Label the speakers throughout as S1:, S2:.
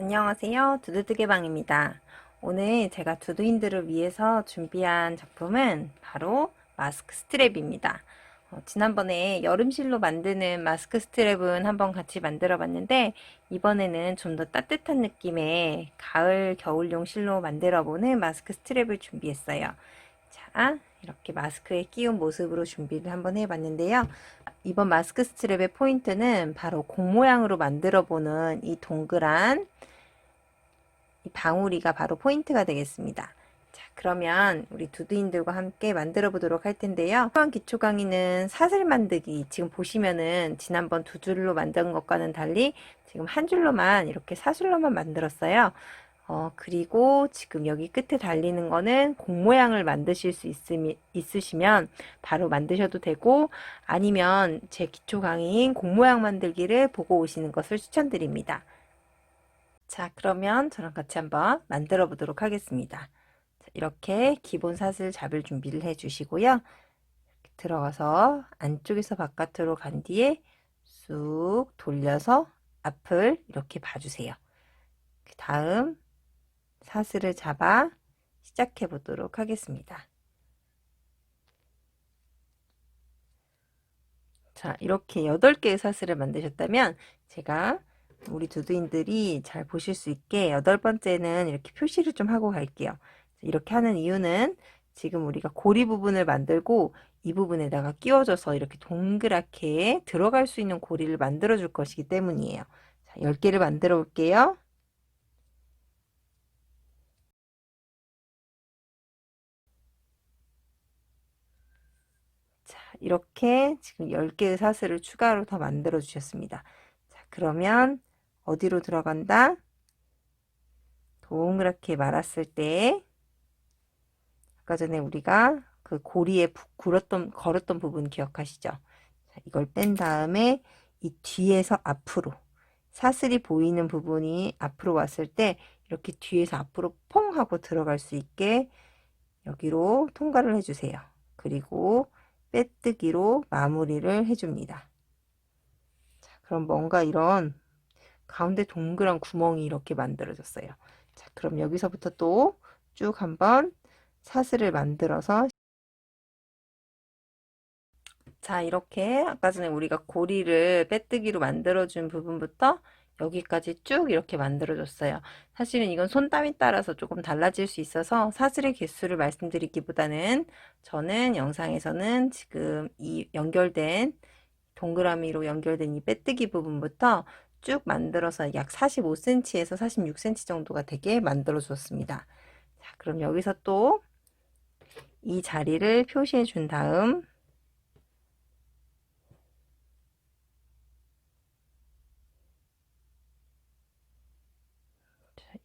S1: 안녕하세요. 두두두개방입니다. 오늘 제가 두두인들을 위해서 준비한 작품은 바로 마스크 스트랩입니다. 어, 지난번에 여름실로 만드는 마스크 스트랩은 한번 같이 만들어 봤는데 이번에는 좀 더 따뜻한 느낌의 가을 겨울용 실로 만들어 보는 마스크 스트랩을 준비했어요. 자, 이렇게 마스크에 끼운 모습으로 준비를 한번 해봤는데요. 이번 마스크 스트랩의 포인트는 바로 공 모양으로 만들어 보는 이 동그란 이 방울이가 바로 포인트가 되겠습니다. 자, 그러면 우리 두두인들과 함께 만들어 보도록 할 텐데요. 이번 기초 강의는 사슬 만들기. 지금 보시면은 지난번 두 줄로 만든 것과는 달리 지금 한 줄로만 이렇게 사슬로만 만들었어요. 어, 그리고 지금 여기 끝에 달리는 거는 공 모양을 만드실 수 있으미, 있으시면 바로 만드셔도 되고 아니면 제 기초 강의인 공 모양 만들기를 보고 오시는 것을 추천드립니다. 자, 그러면 저랑 같이 한번 만들어 보도록 하겠습니다. 자, 이렇게 기본 사슬 잡을 준비를 해 주시고요. 들어가서 안쪽에서 바깥으로 간 뒤에 쑥 돌려서 앞을 이렇게 봐주세요. 그 다음 사슬을 잡아 시작해 보도록 하겠습니다. 자, 이렇게 8개의 사슬을 만드셨다면 제가 우리 두두인들이 잘 보실 수 있게 여덟 번째는 이렇게 표시를 좀 하고 갈게요. 이렇게 하는 이유는 지금 우리가 고리 부분을 만들고 이 부분에다가 끼워줘서 이렇게 동그랗게 들어갈 수 있는 고리를 만들어 줄 것이기 때문이에요. 자, 10개를 만들어 볼게요. 이렇게 지금 10개의 사슬을 추가로 더 만들어 주셨습니다. 자, 그러면 어디로 들어간다? 동그랗게 말았을 때 아까 전에 우리가 그 고리에 굴었던 걸었던 부분 기억하시죠? 자, 이걸 뺀 다음에 이 뒤에서 앞으로 사슬이 보이는 부분이 앞으로 왔을 때 이렇게 뒤에서 앞으로 퐁 하고 들어갈 수 있게 여기로 통과를 해주세요. 그리고 빼뜨기로 마무리를 해줍니다. 자, 그럼 뭔가 이런 가운데 동그란 구멍이 이렇게 만들어졌어요. 자, 그럼 여기서부터 또 쭉 한번 사슬을 만들어서 자, 이렇게 아까 전에 우리가 고리를 빼뜨기로 만들어준 부분부터 여기까지 쭉 이렇게 만들어줬어요. 사실은 이건 손땀에 따라서 조금 달라질 수 있어서 사슬의 개수를 말씀드리기보다는 저는 영상에서는 지금 이 연결된 동그라미로 연결된 이 빼뜨기 부분부터 쭉 만들어서 약 45cm에서 46cm 정도가 되게 만들어 줬습니다. 자, 그럼 여기서 또 이 자리를 표시해 준 다음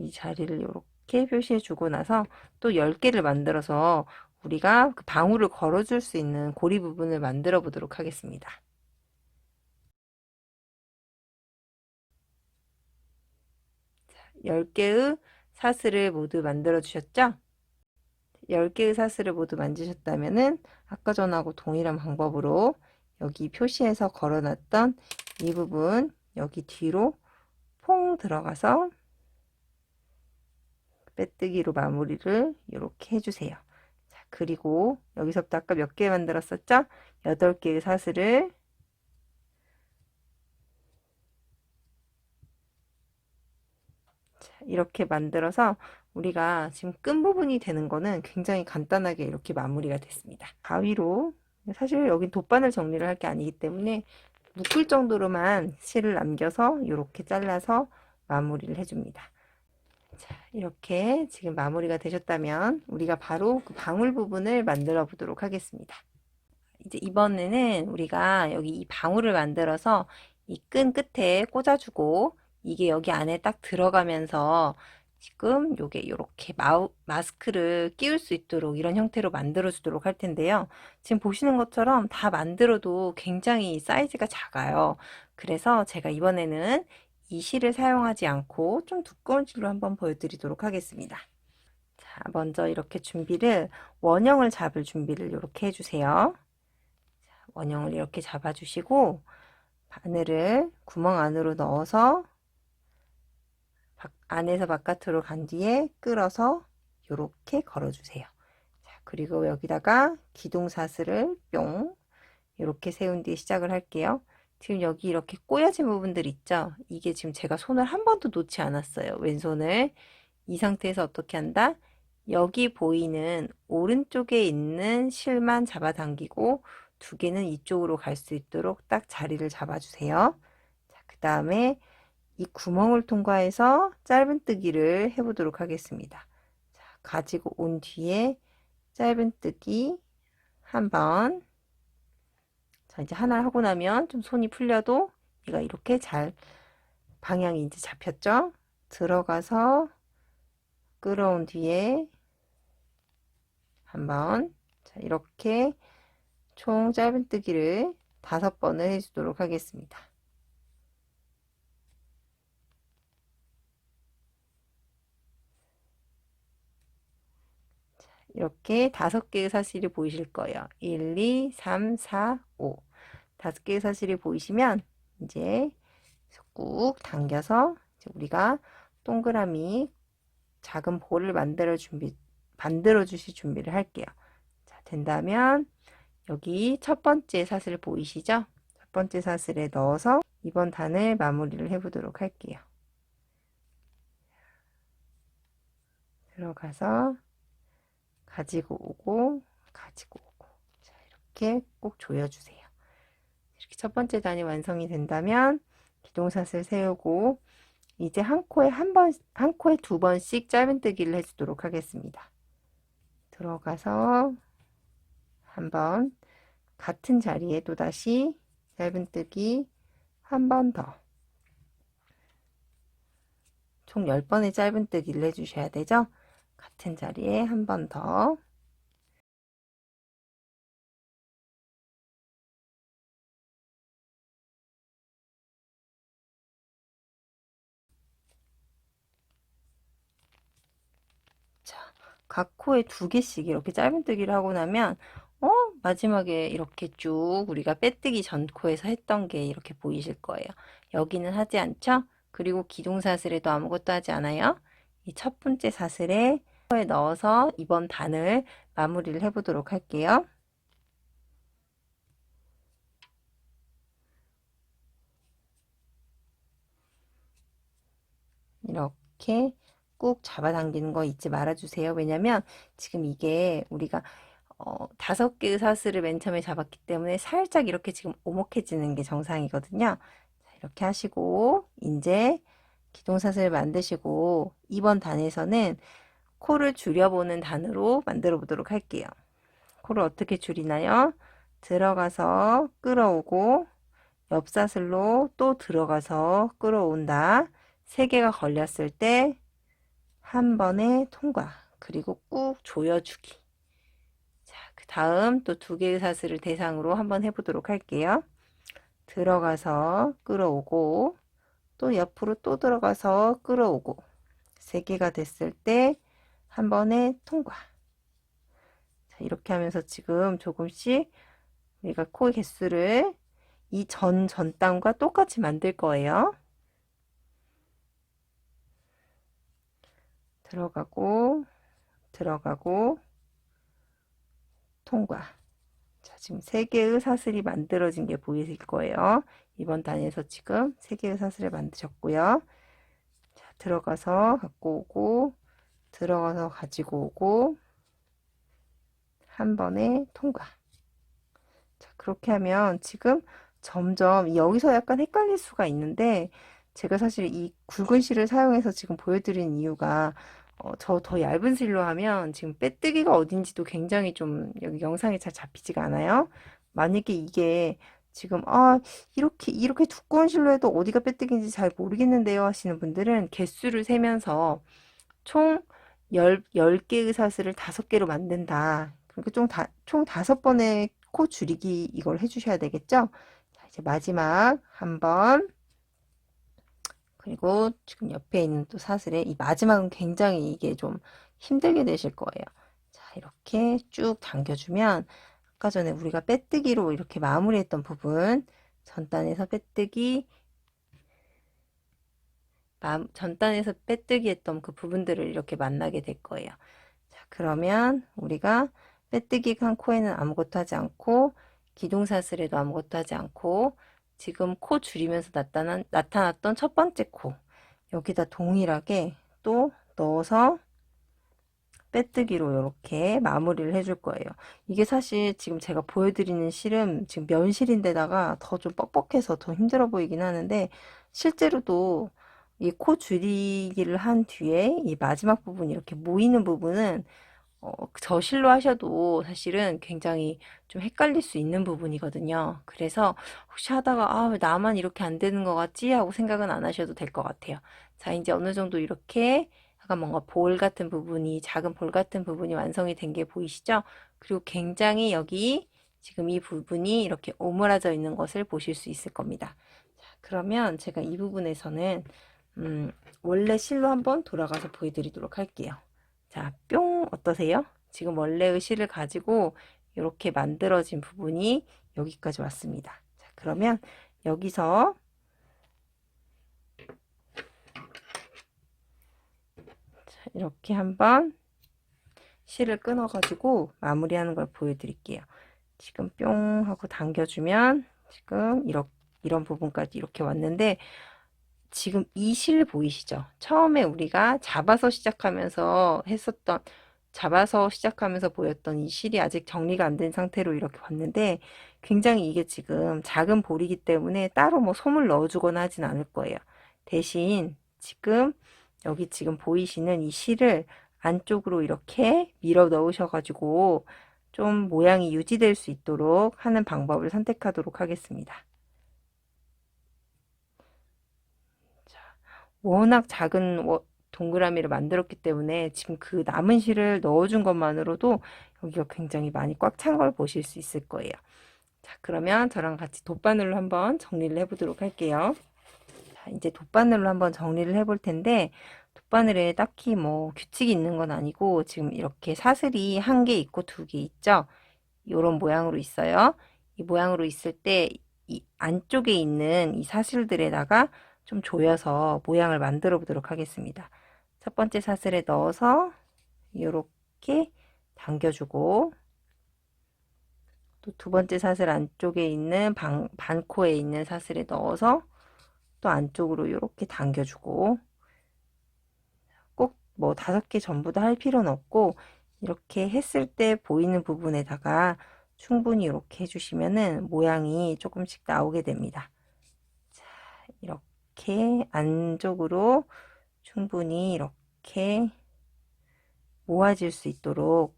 S1: 이 자리를 이렇게 표시해 주고 나서 또 10개를 만들어서 우리가 그 방울을 걸어줄 수 있는 고리 부분을 만들어 보도록 하겠습니다. 10개의 사슬을 모두 만들어 주셨죠? 10개의 사슬을 모두 만드셨다면은 아까 전하고 동일한 방법으로 여기 표시해서 걸어놨던 이 부분 여기 뒤로 퐁 들어가서 빼뜨기로 마무리를 이렇게 해주세요. 자, 그리고 여기서부터 아까 몇 개 만들었었죠? 8개의 사슬을 이렇게 만들어서 우리가 지금 끈 부분이 되는 거는 굉장히 간단하게 이렇게 마무리가 됐습니다. 가위로 사실 여긴 돗바늘 정리를 할 게 아니기 때문에 묶을 정도로만 실을 남겨서 이렇게 잘라서 마무리를 해줍니다. 자, 이렇게 지금 마무리가 되셨다면 우리가 바로 그 방울 부분을 만들어 보도록 하겠습니다. 이제 이번에는 우리가 여기 이 방울을 만들어서 이 끈 끝에 꽂아주고 이게 여기 안에 딱 들어가면서 지금 요게 요렇게 마우, 마스크를 끼울 수 있도록 이런 형태로 만들어 주도록 할 텐데요. 지금 보시는 것처럼 다 만들어도 굉장히 사이즈가 작아요. 그래서 제가 이번에는 이 실을 사용하지 않고 좀 두꺼운 실로 한번 보여드리도록 하겠습니다. 자, 먼저 이렇게 준비를 원형을 잡을 준비를 이렇게 해주세요. 자, 원형을 이렇게 잡아주시고 바늘을 구멍 안으로 넣어서 안에서 바깥으로 간 뒤에 끌어서 이렇게 걸어주세요. 자, 그리고 여기다가 기둥사슬을 뿅 이렇게 세운 뒤에 시작을 할게요. 지금 여기 이렇게 꼬여진 부분들 있죠? 이게 지금 제가 손을 한 번도 놓지 않았어요. 왼손을. 이 상태에서 어떻게 한다? 여기 보이는 오른쪽에 있는 실만 잡아당기고 두 개는 이쪽으로 갈 수 있도록 딱 자리를 잡아주세요. 자, 그 다음에 이 구멍을 통과해서 짧은뜨기를 해보도록 하겠습니다. 자, 가지고 온 뒤에 짧은뜨기 한번 자, 이제 하나 하고 나면 좀 손이 풀려도 얘가 이렇게 잘 방향이 이제 잡혔죠? 들어가서 끌어온 뒤에 한번 자, 이렇게 총 짧은뜨기를 다섯 번을 해주도록 하겠습니다. 이렇게 다섯 개의 사실이 보이실 거예요. 1, 2, 3, 4, 5. 다섯 개의 사실이 보이시면 이제 꾹 당겨서 이제 우리가 동그라미 작은 볼을 만들어 준비 만들어 주실 준비를 할게요. 자, 된다면 여기 첫 번째 사슬 보이시죠? 첫 번째 사슬에 넣어서 이번 단을 마무리를 해 보도록 할게요. 들어가서 가지고 오고 가지고 오고 자 이렇게 꼭 조여주세요 이렇게 첫 번째 단이 완성이 된다면 기둥사슬 세우고 이제 한 코에 한 번, 한 코에 두 번씩 짧은뜨기를 해주도록 하겠습니다. 들어가서 한 번 같은 자리에 또다시 짧은뜨기 한 번 더. 총 10번의 짧은뜨기를 해주셔야 되죠. 같은 자리에 한 번 더. 자, 각 코에 두 개씩 이렇게 짧은뜨기를 하고 나면 어? 마지막에 이렇게 쭉 우리가 빼뜨기 전 코에서 했던 게 이렇게 보이실 거예요. 여기는 하지 않죠? 그리고 기둥 사슬에도 아무것도 하지 않아요. 이 첫 번째 사슬에 에 넣어서 이번 단을 마무리를 해보도록 할게요. 이렇게 꾹 잡아당기는 거 잊지 말아주세요. 왜냐면 지금 이게 우리가 어, 다섯 개의 사슬을 맨 처음에 잡았기 때문에 살짝 이렇게 지금 오목해지는 게 정상이거든요. 자, 이렇게 하시고 이제 기둥사슬 만드시고 이번 단에서는 코를 줄여보는 단으로 만들어 보도록 할게요. 코를 어떻게 줄이나요? 들어가서 끌어오고 옆사슬로 또 들어가서 끌어온다. 세 개가 걸렸을 때 한 번에 통과. 그리고 꾹 조여주기. 자, 그 다음 또 두 개의 사슬을 대상으로 한번 해보도록 할게요. 들어가서 끌어오고 또 옆으로 또 들어가서 끌어오고 세 개가 됐을 때 한 번에 통과. 자, 이렇게 하면서 지금 조금씩 우리가 코 개수를 이 전 전단과 똑같이 만들 거예요. 들어가고 들어가고 통과. 자, 지금 세 개의 사슬이 만들어진 게 보이실 거예요. 이번 단에서 지금 세 개의 사슬을 만드셨고요. 자, 들어가서 갖고 오고 들어가서 가지고 오고 한 번에 통과. 자, 그렇게 하면 지금 점점 여기서 약간 헷갈릴 수가 있는데 제가 사실 이 굵은 실을 사용해서 지금 보여드린 이유가 어, 저 더 얇은 실로 하면 지금 빼뜨기가 어딘지도 굉장히 좀 여기 영상에 잘 잡히지가 않아요. 만약에 이게 지금 아 이렇게 이렇게 두꺼운 실로 해도 어디가 빼뜨기인지 잘 모르겠는데요 하시는 분들은 개수를 세면서 총 10, 10개의 사슬을 5개로 만든다. 그러니까 총, 다, 총 5번의 코 줄이기 이걸 해주셔야 되겠죠? 자, 이제 마지막 한 번 그리고 지금 옆에 있는 또 사슬에 이 마지막은 굉장히 이게 좀 힘들게 되실 거예요. 자, 이렇게 쭉 당겨주면 아까 전에 우리가 빼뜨기로 이렇게 마무리했던 부분 전단에서 빼뜨기 마- 전단에서 빼뜨기 했던 그 부분들을 이렇게 만나게 될 거예요. 자, 그러면 우리가 빼뜨기 한 코에는 아무것도 하지 않고 기둥사슬에도 아무것도 하지 않고 지금 코 줄이면서 나타난, 나타났던 첫 번째 코 여기다 동일하게 또 넣어서 빼뜨기로 이렇게 마무리를 해줄 거예요. 이게 사실 지금 제가 보여드리는 실은 지금 면실인데다가 더 좀 뻑뻑해서 더 힘들어 보이긴 하는데 실제로도 이 코 줄이기를 한 뒤에 이 마지막 부분 이렇게 모이는 부분은 어, 저실로 하셔도 사실은 굉장히 좀 헷갈릴 수 있는 부분이거든요. 그래서 혹시 하다가 아, 왜 나만 이렇게 안 되는 것 같지? 하고 생각은 안 하셔도 될 것 같아요. 자, 이제 어느 정도 이렇게 약간 뭔가 볼 같은 부분이 작은 볼 같은 부분이 완성이 된 게 보이시죠? 그리고 굉장히 여기 지금 이 부분이 이렇게 오므라져 있는 것을 보실 수 있을 겁니다. 자, 그러면 제가 이 부분에서는 음, 원래 실로 한번 돌아가서 보여드리도록 할게요. 자, 뿅 어떠세요? 지금 원래의 실을 가지고 이렇게 만들어진 부분이 여기까지 왔습니다. 자, 그러면 여기서 자, 이렇게 한번 실을 끊어가지고 마무리하는 걸 보여드릴게요. 지금 뿅 하고 당겨주면 지금 이렇게 이런 부분까지 이렇게 왔는데 지금 이 실 보이시죠? 처음에 우리가 잡아서 시작하면서 했었던 잡아서 시작하면서 보였던 이 실이 아직 정리가 안 된 상태로 이렇게 왔는데 굉장히 이게 지금 작은 볼이기 때문에 따로 뭐 솜을 넣어주거나 하진 않을 거예요. 대신 지금 여기 지금 보이시는 이 실을 안쪽으로 이렇게 밀어 넣으셔가지고 좀 모양이 유지될 수 있도록 하는 방법을 선택하도록 하겠습니다. 워낙 작은 동그라미를 만들었기 때문에 지금 그 남은 실을 넣어준 것만으로도 여기가 굉장히 많이 꽉 찬 걸 보실 수 있을 거예요. 자, 그러면 저랑 같이 돗바늘로 한번 정리를 해보도록 할게요. 자, 이제 돗바늘로 한번 정리를 해볼 텐데, 돗바늘에 딱히 뭐 규칙이 있는 건 아니고, 지금 이렇게 사슬이 한 개 있고 두 개 있죠? 이런 모양으로 있어요. 이 모양으로 있을 때, 이 안쪽에 있는 이 사슬들에다가 좀 조여서 모양을 만들어 보도록 하겠습니다. 첫 번째 사슬에 넣어서 이렇게 당겨주고 또 두 번째 사슬 안쪽에 있는 반, 반코에 있는 사슬에 넣어서 또 안쪽으로 이렇게 당겨주고 꼭 뭐 다섯 개 전부 다 할 필요는 없고 이렇게 했을 때 보이는 부분에다가 충분히 이렇게 해주시면은 모양이 조금씩 나오게 됩니다. 자, 이렇게 이렇게 안쪽으로 충분히 이렇게 모아질 수 있도록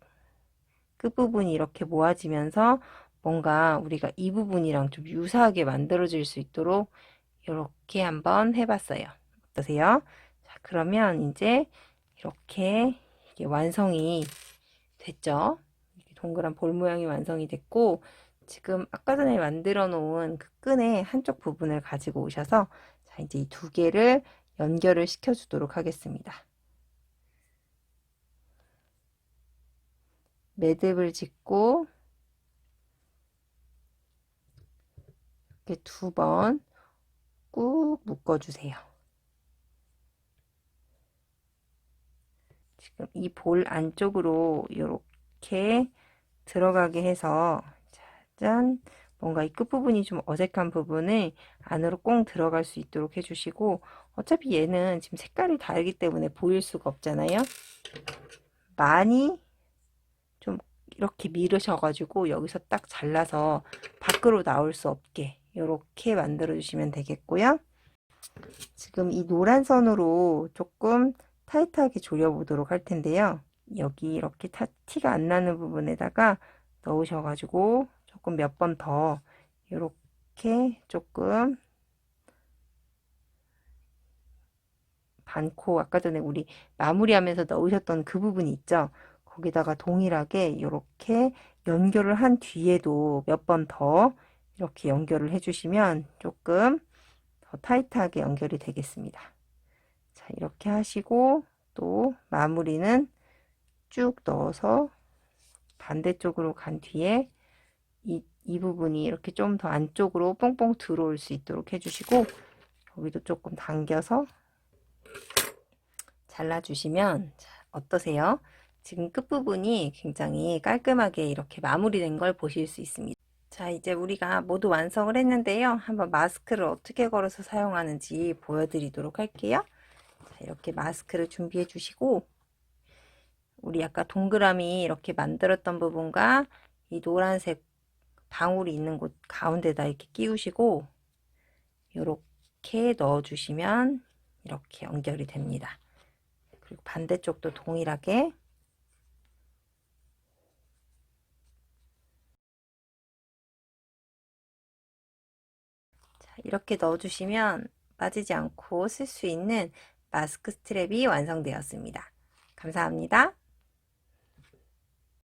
S1: 끝부분이 이렇게 모아지면서 뭔가 우리가 이 부분이랑 좀 유사하게 만들어질 수 있도록 이렇게 한번 해봤어요. 어떠세요? 자, 그러면 이제 이렇게 완성이 됐죠? 동그란 볼 모양이 완성이 됐고 지금 아까 전에 만들어 놓은 그 끈의 한쪽 부분을 가지고 오셔서 자, 이제 이 두 개를 연결을 시켜 주도록 하겠습니다. 매듭을 짓고 이렇게 두 번 꾹 묶어 주세요. 지금 이 볼 안쪽으로 이렇게 들어가게 해서 짠 뭔가 이 끝부분이 좀 어색한 부분을 안으로 꽁 들어갈 수 있도록 해주시고 어차피 얘는 지금 색깔이 다르기 때문에 보일 수가 없잖아요. 많이 좀 이렇게 밀으셔가지고 여기서 딱 잘라서 밖으로 나올 수 없게 이렇게 만들어 주시면 되겠고요. 지금 이 노란 선으로 조금 타이트하게 조려 보도록 할 텐데요. 여기 이렇게 타, 티가 안 나는 부분에다가 넣으셔가지고 조금 몇 번 더 이렇게 조금 반코 아까 전에 우리 마무리하면서 넣으셨던 그 부분이 있죠. 거기다가 동일하게 이렇게 연결을 한 뒤에도 몇 번 더 이렇게 연결을 해주시면 조금 더 타이트하게 연결이 되겠습니다. 자, 이렇게 하시고 또 마무리는 쭉 넣어서 반대쪽으로 간 뒤에 이, 이 부분이 이렇게 좀 더 안쪽으로 뽕뽕 들어올 수 있도록 해주시고 여기도 조금 당겨서 잘라주시면 자, 어떠세요? 지금 끝부분이 굉장히 깔끔하게 이렇게 마무리된 걸 보실 수 있습니다. 자, 이제 우리가 모두 완성을 했는데요. 한번 마스크를 어떻게 걸어서 사용하는지 보여드리도록 할게요. 자, 이렇게 마스크를 준비해 주시고, 우리 아까 동그라미 이렇게 만들었던 부분과 이 노란색 방울이 있는 곳 가운데다 이렇게 끼우시고, 이렇게 넣어주시면 이렇게 연결이 됩니다. 그리고 반대쪽도 동일하게 자, 이렇게 넣어주시면 빠지지 않고 쓸 수 있는 마스크 스트랩이 완성되었습니다. 감사합니다.